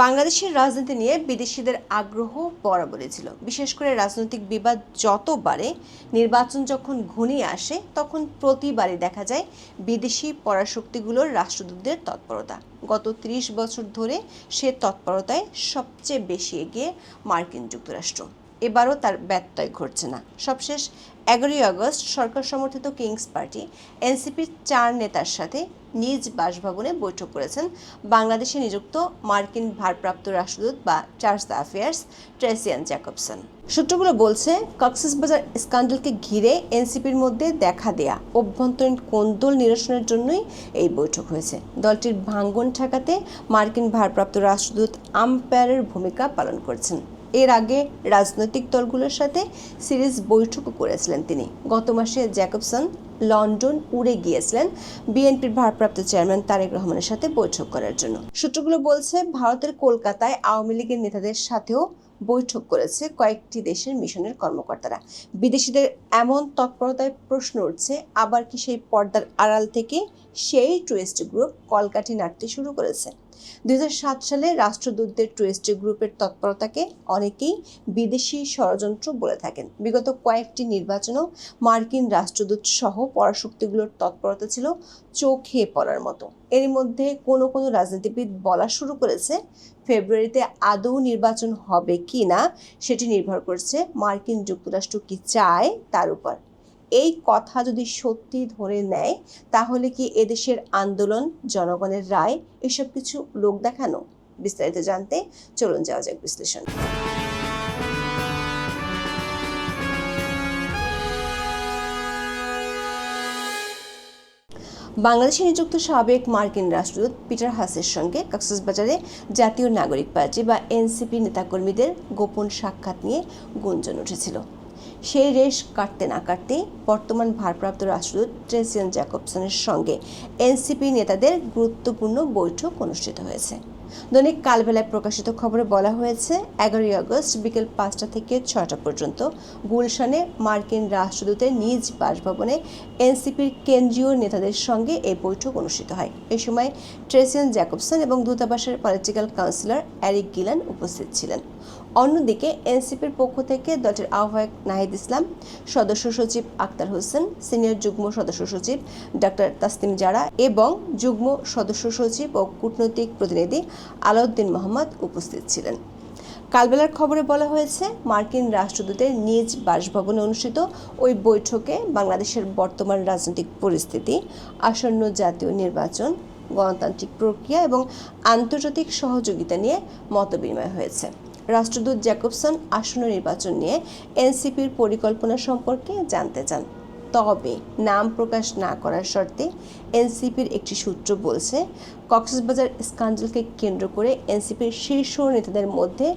বাংলাদেশের রাজনীতি নিয়ে বিদেশিদের আগ্রহ বরাবরই ছিল। বিশেষ করে রাজনৈতিক বিবাদ যত বাড়ে নির্বাচন যখন ঘনিয়ে আসে, তখন প্রতিবারই দেখা যায় বিদেশি পরাশক্তিগুলোর রাষ্ট্রদূতদের তৎপরতা। গত ৩০ বছর ধরে সে তৎপরতায় সবচেয়ে বেশি এগিয়ে মার্কিন যুক্তরাষ্ট্র। এবারও তার ব্যত্যয় ঘটছে না। সবশেষ এগারোই আগস্ট সরকার সমর্থিত কিংস পার্টি এনসিপির চার নেতার সাথে নিজ বাসভবনে বৈঠক করেছেন বাংলাদেশে নিযুক্ত মার্কিন ভারপ্রাপ্ত রাষ্ট্রদূত বা চার্লস অ্যাফেয়ার্স ট্রেসিয়ান জ্যাকবসন। সূত্রগুলো বলছে, কক্সবাজার স্ক্যান্ডালকে ঘিরে এনসিপির মধ্যে দেখা দেয়া, অভ্যন্তরীণ কোন্দল নিরসনের জন্যই এই বৈঠক হয়েছে। দলটির ভাঙ্গন ঠেকাতে মার্কিন ভারপ্রাপ্ত রাষ্ট্রদূত আম্পায়ারের ভূমিকা পালন করছেন। এর আগে রাজনৈতিক দলগুলোর সাথে সিরিজ বৈঠকও করেছিলেন তিনি। গত মাসে জ্যাকবসন লন্ডন উড়ে গিয়েছিলেন বিএনপির ভারপ্রাপ্ত চেয়ারম্যান তারেক রহমানের সাথে বৈঠক করার জন্য। সূত্রগুলো বলছে, ভারতের কলকাতায় আওয়ামী লীগের নেতাদের সাথেও বৈঠক করেছে কয়েকটি দেশের মিশনের কর্মকর্তারা। বিদেশিদের এমন তৎপরতায় প্রশ্ন উঠছে, আবার কি সেই পর্দার আড়াল থেকে সেই টুয়েস্ট গ্রুপ কলকাঠি নাড়তে শুরু করেছে। দু হাজার সাত সালে রাষ্ট্রদূতদের টুয়েস্ট গ্রুপের তৎপরতাকে অনেকেই বিদেশি ষড়যন্ত্র বলে থাকেন। বিগত কয়েকটি নির্বাচনেও মার্কিন রাষ্ট্রদূত সহ পরাশক্তিগুলোর তৎপরতা ছিল চোখে পড়ার মতো। এর মধ্যে কোনো কোনো রাজনীতিবিদ বলা শুরু করেছে, ফেব্রুয়ারিতে আদৌ নির্বাচন হবে কি না, সেটি নির্ভর করছে মার্কিন যুক্তরাষ্ট্র কি চায় তার উপর। এই কথা যদি সত্যি ধরে নেয়, তাহলে কি এদেশের আন্দোলন, জনগণের রায়, এসব কিছু লোক দেখানো? বিস্তারিত জানতে চলুন যাওয়া যাক বিশ্লেষণ। বাংলাদেশে নিযুক্ত সাবেক মার্কিন রাষ্ট্রদূত পিটার হাসের সঙ্গে কক্সবাজারে জাতীয় নাগরিক পার্টি বা এনসিপি নেতাকর্মীদের গোপন সাক্ষাৎ নিয়ে গুঞ্জন উঠেছিল। সেই রেশ কাটতে না কাটতেই বর্তমান ভারপ্রাপ্ত রাষ্ট্রদূত ট্রেসিয়ান জ্যাকবসনের সঙ্গে এনসিপি নেতাদের গুরুত্বপূর্ণ বৈঠক অনুষ্ঠিত হয়েছে। দৈনিক কালবেলায় প্রকাশিত খবরে বলা হয়েছে, এগারোই আগস্ট বিকেল পাঁচটা থেকে ছটা পর্যন্ত গুলশানে মার্কিন রাষ্ট্রদূতের নিজ বাসভবনে এনসিপির কেন্দ্রীয় নেতাদের সঙ্গে এই বৈঠক অনুষ্ঠিত হয়। এ সময় ট্রেসিয়ান জ্যাকবসন এবং দূতাবাসের পলিটিক্যাল কাউন্সিলর অ্যারিক গিলান উপস্থিত ছিলেন। অন্যদিকে এনসিপির পক্ষ থেকে দলটির আহ্বায়ক নাহিদ ইসলাম, সদস্য সচিব আক্তার হোসেন, সিনিয়র যুগ্ম সদস্য সচিব ডক্টর তাসলিম জারা এবং যুগ্ম সদস্য সচিব ও কূটনৈতিক প্রতিনিধি আলাউদ্দিন মোহাম্মদ উপস্থিত ছিলেন। কালবেলার খবরে বলা হয়েছে, মার্কিন রাষ্ট্রদূতের নিজ বাসভবনে অনুষ্ঠিত ওই বৈঠকে বাংলাদেশের বর্তমান রাজনৈতিক পরিস্থিতি, আসন্ন জাতীয় নির্বাচন, গণতান্ত্রিক প্রক্রিয়া এবং আন্তর্জাতিক সহযোগিতা নিয়ে মতবিনিময় হয়েছে। রাষ্ট্রদূত জ্যাকবসন আসন্ন নির্বাচন নিয়ে এনসিপির পরিকল্পনা সম্পর্কে জানতে চান। তবে নাম প্রকাশ না করার শর্তে এনসিপির একটি সূত্র বলছে, কক্সবাজার স্ক্যান্ডালকে কেন্দ্র করে এনসিপির শীর্ষ নেতাদের মধ্যে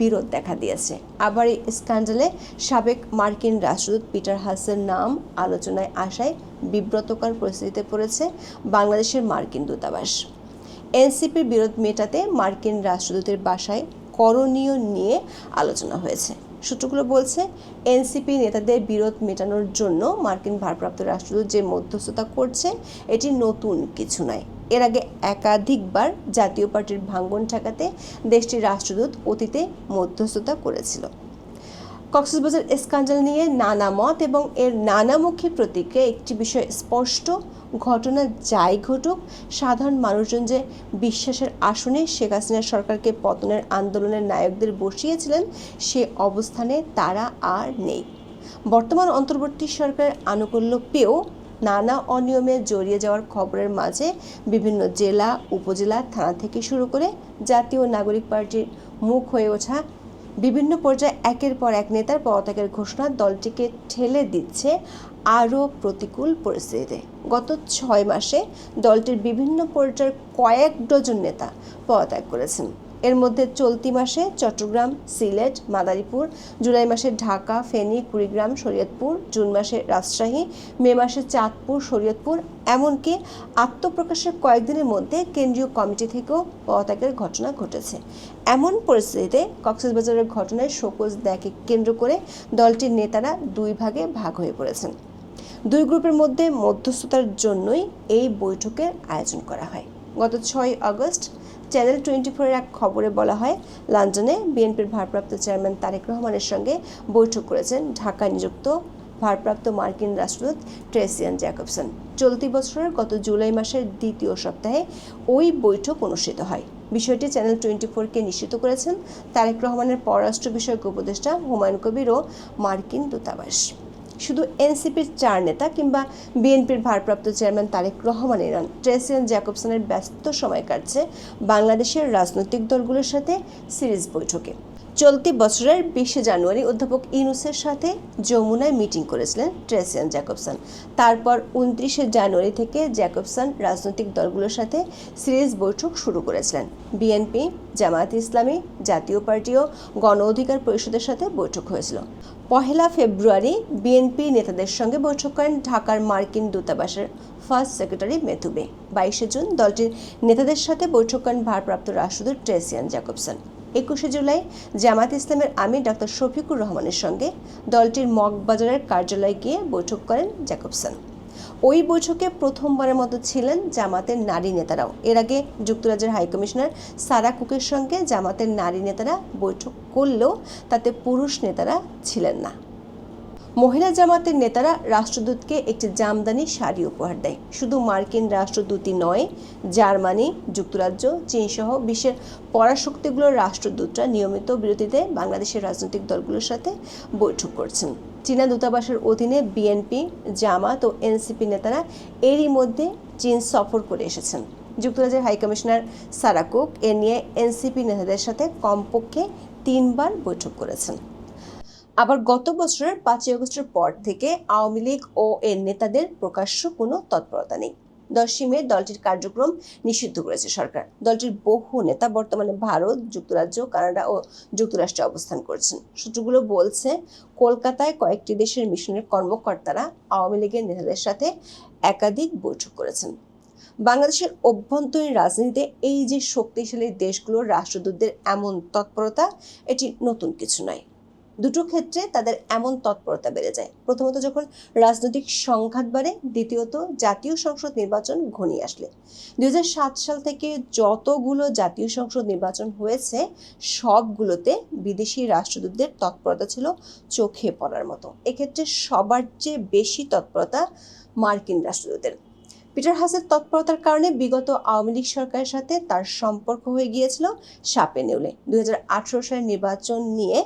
বিরোধ দেখা দিয়েছে। আবার এই স্ক্যান্ডালে সাবেক মার্কিন রাষ্ট্রদূত পিটার হাসের নাম আলোচনায় আসায় বিব্রতকর পরিস্থিতিতে পড়েছে বাংলাদেশের মার্কিন দূতাবাস। এনসিপির বিরোধ মেটাতে মার্কিন রাষ্ট্রদূতের বাসায় করণীয় নিয়ে আলোচনা হয়েছে। সূত্রগুলো বলছে, এনসিপি নেতাদের বিরোধ মেটানোর জন্য মার্কিন ভারপ্রাপ্ত রাষ্ট্রদূত যে মধ্যস্থতা করছে, এটি নতুন কিছু নয়। এর আগে একাধিকবার জাতীয় পার্টির ভাঙ্গন ঠেকাতে দেশটির রাষ্ট্রদূত অতীতে মধ্যস্থতা করেছিল। কক্সবাজার স্ক্যান্ডাল নিয়ে নানা মত এবং এর নানামুখী প্রতিক্রিয়া একটি বিষয় স্পষ্ট ঘটনা যাই ঘটুক, সাধারণ মানুষজন যে বিশ্বাসের আসনে শেখ হাসিনা সরকারকে পতনের আন্দোলনের নায়কদের বসিয়েছিলেন, সে অবস্থানে তারা আর নেই। বর্তমান অন্তর্বর্তী সরকারের আনুকূল্য পেয়েও নানা অনিয়মে জড়িয়ে যাওয়ার খবরের মাঝে বিভিন্ন জেলা, উপজেলা, থানা থেকে শুরু করে জাতীয় নাগরিক পার্টির মুখ হয়ে ওঠা বিভিন্ন পর্যায়ে একের পর এক নেতার পদত্যাগের ঘোষণা দলটিকে ঠেলে দিচ্ছে আরও প্রতিকূল পরিস্থিতিতে। গত ছয় মাসে দলটির বিভিন্ন পর্যায়ের কয়েক ডজন নেতা পদত্যাগ করেছেন। এর মধ্যে চলতি মাসে চট্টগ্রাম, সিলেট, মাদারীপুর, জুলাই মাসে ঢাকা, ফেনী, কুড়িগ্রাম, শরীয়তপুর, জুন মাসে রাজশাহী, মে মাসে চাঁদপুর, শরীয়তপুর, এমনকি আত্মপ্রকাশের কয়েকদিনের মধ্যে কেন্দ্রীয় কমিটি থেকেও পদত্যাগের ঘটনা ঘটেছে। এমন পরিস্থিতিতে কক্সবাজারের ঘটনায় শোকজ দেখে কেন্দ্র করে দলটির নেতারা দুই ভাগে ভাগ হয়ে পড়েছেন। দুই গ্রুপের মধ্যে মধ্যস্থতার জন্যই এই বৈঠকের আয়োজন করা হয়। গত ছয় আগস্ট চ্যানেল টোয়েন্টি ফোরের এক খবরে বলা হয়, লন্ডনে বিএনপির ভারপ্রাপ্ত চেয়ারম্যান তারেক রহমানের সঙ্গে বৈঠক করেছেন ঢাকায় নিযুক্ত ভারপ্রাপ্ত মার্কিন রাষ্ট্রদূত ট্রেসিয়ান জ্যাকবসন। চলতি বছরের গত জুলাই মাসের দ্বিতীয় সপ্তাহে ওই বৈঠক অনুষ্ঠিত হয়। বিষয়টি চ্যানেল টোয়েন্টি ফোরকে নিশ্চিত করেছেন তারেক রহমানের পররাষ্ট্র বিষয়ক উপদেষ্টা হুমায়ুন কবির ও মার্কিন দূতাবাস। শুধু এনসিপির চার নেতা কিংবা বিএনপির ভারপ্রাপ্ত চেয়ারম্যান তারেক রহমানের নন ট্রেসিয়ান জ্যাকবসনের ব্যস্ত সময় কাটছে বাংলাদেশের রাজনৈতিক দলগুলোর সাথে সিরিজ বৈঠকে। চলতি বছরের বিশে জানুয়ারি অধ্যাপক ইনুসের সাথে যমুনায় মিটিং করেছিলেন ট্রেসিয়ান জ্যাকবসন। তারপর উনত্রিশে জানুয়ারি থেকে জ্যাকবসন রাজনৈতিক দলগুলোর সাথে সিরিজ বৈঠক শুরু করেছিলেন। বিএনপি, জামায়াত ইসলামী, জাতীয় পার্টি ও গণ অধিকার পরিষদের সাথে বৈঠক হয়েছিল। পহেলা ফেব্রুয়ারি বিএনপি নেতাদের সঙ্গে বৈঠক করেন ঢাকার মার্কিন দূতাবাসের ফার্স্ট সেক্রেটারি মেথুবে বাইশে জুন দলটির নেতাদের সাথে বৈঠক করেন ভারপ্রাপ্ত রাষ্ট্রদূত ট্রেসিয়ান জ্যাকবসন। একুশে জুলাই জামাত ইসলামের আমির ডক্টর শফিকুর রহমানের সঙ্গে দলটির মগবাজারের কার্যালয়ে গিয়ে বৈঠক করেন জ্যাকবসন ওই বৈঠকে প্রথমবারের মতো ছিলেন জামাতের নারী নেতারাও। এর আগে যুক্তরাজ্যের হাইকমিশনার সারা কুকের সঙ্গে জামাতের নারী নেতারা বৈঠক করলেও তাতে পুরুষ নেতারা ছিলেন না। মহিলা জামাতের নেতারা রাষ্ট্রদূতকে একটি জামদানি শাড়ি উপহার দেয়। শুধু মার্কিন রাষ্ট্রদূতই নয়, জার্মানি, যুক্তরাজ্য, চীনসহ বিশ্বের পরাশক্তিগুলোর রাষ্ট্রদূতরা নিয়মিত বিরতিতে বাংলাদেশের রাজনৈতিক দলগুলোর সাথে বৈঠক করছেন। চীনা দূতাবাসের অধীনে বিএনপি, জামাত ও এনসিপি নেতারা এরই মধ্যে চীন সফর করে এসেছেন। যুক্তরাজ্যের হাইকমিশনার সারাকুক এ নিয়ে এনসিপি নেতাদের সাথে কমপক্ষে তিনবার বৈঠক করেছেন। আবার গত বছরের পাঁচই আগস্টের পর থেকে আওয়ামী লীগ ও এর নেতাদের প্রকাশ্য কোনো তৎপরতা নেই। দশই মে দলটির কার্যক্রম নিষিদ্ধ করেছে সরকার। দলটির বহু নেতা বর্তমানে ভারত, যুক্তরাজ্য, কানাডা ও যুক্তরাষ্ট্রে অবস্থান করছেন। সূত্রগুলো বলছে, কলকাতায় কয়েকটি দেশের মিশনের কর্মকর্তারা আওয়ামী লীগের নেতাদের সাথে একাধিক বৈঠক করেছেন। বাংলাদেশের অভ্যন্তরীণ রাজনীতিতে এই যে শক্তিশালী দেশগুলোর রাষ্ট্রদূতদের এমন তৎপরতা, এটি নতুন কিছু নয়। দুটো ক্ষেত্রে তাদের এমন তৎপরতা বেড়ে যায়। প্রথমত যখন রাজনৈতিক সংঘাত বাড়ে, দ্বিতীয়ত জাতীয় সংসদ নির্বাচন ঘনিয়ে আসলে। দুই হাজার সাত সাল থেকে যতগুলো জাতীয় সংসদ নির্বাচন হয়েছে, সবগুলোতে বিদেশি রাষ্ট্রদূতদের তৎপরতা ছিল চোখে পড়ার মতো। এক্ষেত্রে সবার চেয়ে বেশি তৎপরতা মার্কিন রাষ্ট্রদূতের। পিটার হাসের তৎপরতার কারণে বিগত আওয়ামী লীগ সরকারের সাথে তার সম্পর্ক হয়ে গিয়েছিল সাপে নেউলে। দুই সালের নির্বাচন নিয়ে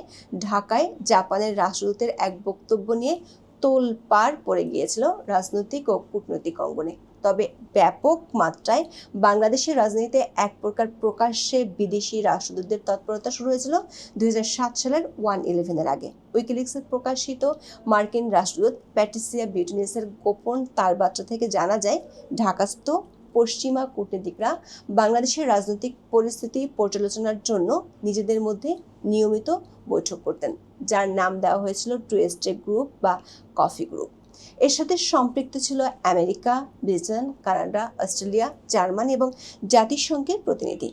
ঢাকায় জাপানের রাষ্ট্রদূতের এক বক্তব্য নিয়ে তোলপাড় পড়ে গিয়েছিল রাজনৈতিক ও কূটনৈতিক অঙ্গনে। তবে ব্যাপক মাত্রায় বাংলাদেশের রাজনীতিতে এক প্রকার প্রকাশ্যে বিদেশি রাষ্ট্রদূতদের তৎপরতা শুরু হয়েছিল দুই হাজার সাত সালের ওয়ান ইলেভেনের আগে। উইকিলিক্সের প্রকাশিত মার্কিন রাষ্ট্রদূত প্যাটিসিয়া বিউটিনিসের গোপন তার তারবার্তা থেকে জানা যায়, ঢাকাস্থ পশ্চিমা কূটনীতিকরা বাংলাদেশের রাজনৈতিক পরিস্থিতি পর্যালোচনার জন্য নিজেদের মধ্যে নিয়মিত বৈঠক করতেন, যার নাম দেওয়া হয়েছিল টুয়েস্টে গ্রুপ বা কফি গ্রুপ। এর সাথে সম্পৃক্ত ছিল America, Britain, Canada, Australia, Germany এবং জাতিসংঘের প্রতিনিধি।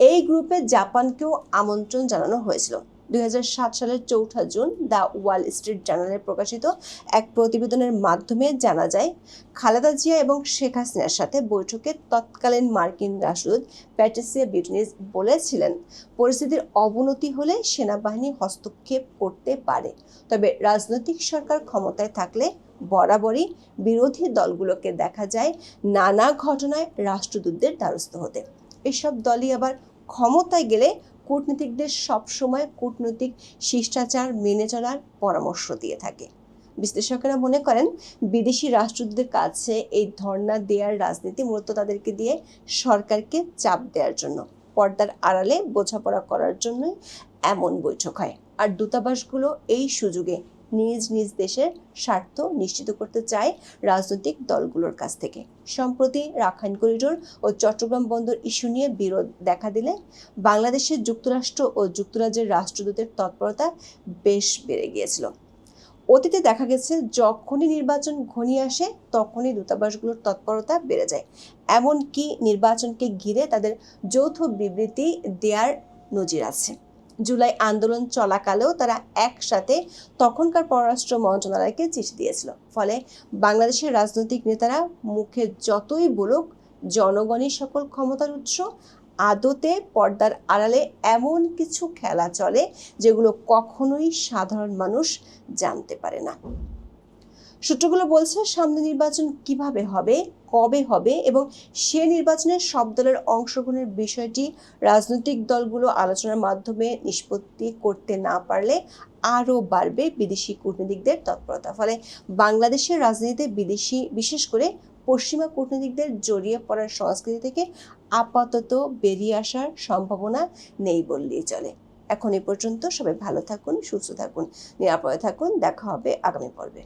এই গ্রুপে জাপানকেও আমন্ত্রণ জানানো হয়েছিল। দুই হাজার সাত সালের চৌঠা জুন দ্য ওয়াল স্ট্রিট জার্নালে প্রকাশিত এক প্রতিবেদনের মাধ্যমে জানা যায়, খালেদা জিয়া এবং শেখ হাসিনার সাথে বৈঠকে তৎকালীন মার্কিন রাষ্ট্রদূত প্যাট্রিসিয়া বিউটিনিস বলেছিলেন, পরিস্থিতির অবনতি হলে সেনাবাহিনী হস্তক্ষেপ করতে পারে। তবে রাজনৈতিক সরকার ক্ষমতায় থাকলে বরাবরই বিরোধী দলগুলোকে দেখা যায় নানা ঘটনায় রাষ্ট্রদূতদের দ্বারস্থ হতে। এসব দলই আবার ক্ষমতায় গেলে কূটনীতিকদের সবসময় কূটনৈতিক শিষ্টাচার মেনে চলার পরামর্শ দিয়ে থাকে। বিশ্লেষকেরা মনে করেন, বিদেশি রাষ্ট্রদূতদের কাছে এই ধর্ণা দেওয়ার রাজনীতি মূলত তাদেরকে দিয়ে সরকারকে চাপ দেওয়ার জন্য, পর্দার আড়ালে বোঝাপড়া করার জন্যই এমন বৈঠক হয়। আর দূতাবাসগুলো এই সুযোগে নিজ নিজ দেশের স্বার্থ নিশ্চিত করতে চায় রাজনৈতিক দলগুলোর কাছ থেকে। সম্প্রতি রাখাইন করিডোর ও চট্টগ্রাম বন্দর ইস্যু নিয়ে বিরোধ দেখা দিলে বাংলাদেশের যুক্তরাষ্ট্র ও যুক্তরাজ্যের রাষ্ট্রদূতের তৎপরতা বেশ বেড়ে গিয়েছিল। অতীতে দেখা গেছে, যখনই নির্বাচন ঘনিয়ে আসে, তখনই দূতাবাসগুলোর তৎপরতা বেড়ে যায়। এমনকি নির্বাচনকে ঘিরে তাদের যৌথ বিবৃতি দেওয়ার নজির আছে। জুলাই আন্দোলন চলাকালেও তারা একসাথে তখনকার পররাষ্ট্র মন্ত্রণালয়কে চিঠি দিয়েছিল। ফলে বাংলাদেশের রাজনৈতিক নেতারা মুখে যতই বলুক, জনগণই সকল ক্ষমতার উৎস। আদতে পর্দার আড়ালে এমন কিছু খেলা চলে, যেগুলো কখনোই সাধারণ মানুষ জানতে পারে না। সূত্রগুলো বলছে, সামনে নির্বাচন কীভাবে হবে, কবে হবে এবং সে নির্বাচনে সব দলের অংশগ্রহণের বিষয়টি রাজনৈতিক দলগুলো আলোচনার মাধ্যমে নিষ্পত্তি করতে না পারলে আরও বাড়বে বিদেশি কূটনীতিকদের তৎপরতা। ফলে বাংলাদেশের রাজনীতিতে বিদেশি, বিশেষ করে পশ্চিমা কূটনীতিকদের জড়িয়ে পড়ার সংস্কৃতি থেকে আপাতত বেরিয়ে আসার সম্ভাবনা নেই বললেই চলে। এখন এ পর্যন্ত সবাই ভালো থাকুন, সুস্থ থাকুন, নিরাপদে থাকুন, দেখা হবে আগামী পর্বে।